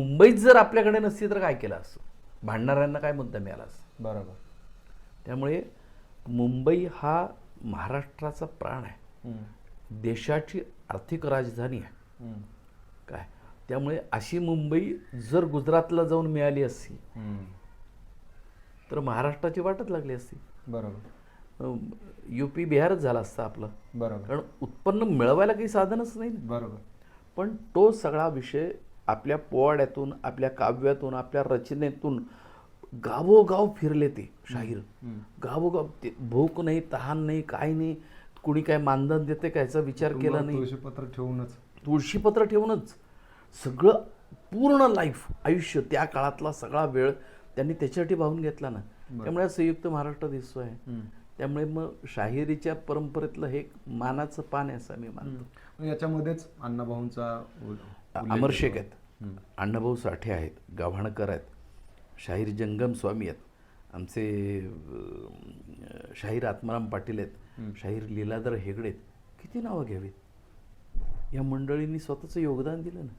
मुंबईत जर आपल्याकडे नसती तर काय केलं असतं? भांडणाऱ्यांना काय मुद्दा मिळाला असता? बरोबर. त्यामुळे मुंबई हा महाराष्ट्राचा प्राण आहे. देशाची आर्थिक राजधानी आहे. काय? त्यामुळे अशी मुंबई जर गुजरातला जाऊन मिळाली असती. तर महाराष्ट्राची वाटच लागली असती. बरोबर. यू पी बिहारच झाला असता आपलं. बरोबर. कारण उत्पन्न मिळवायला काही साधनच नाही. बरोबर. पण तो सगळा विषय आपल्या पोवाड्यातून आपल्या काव्यातून आपल्या रचनेतून गावोगाव फिरले ते शाहीर. गावोगाव ते भूक नाही तहान नाही काय नाही कुणी काय मानधन देते का याचा विचार केला नाही. तुळशीपत्र ठेवूनच. तुळशीपत्र ठेवूनच. सगळं पूर्ण लाईफ आयुष्य त्या काळातला सगळा वेळ त्यांनी त्याच्यासाठी वाहून घेतला ना. त्यामुळे संयुक्त महाराष्ट्र दिसतोय हम्म. त्यामुळे मग शाहिरीच्या परंपरेतलं हे मानाचं पान आहे असं मी मानतो. याच्यामध्येच अण्णाभाऊंचा अमर शेख. आहेत. अण्णाभाऊ साठे आहेत. गव्हाणकर आहेत. शाहीर जंगम स्वामी आहेत. आमचे शाहीर आत्माराम पाटील आहेत. शाहीर लीलाधर हेगडे आहेत. किती नावं घ्यावीत? या मंडळींनी स्वतःचं योगदान दिलं ना.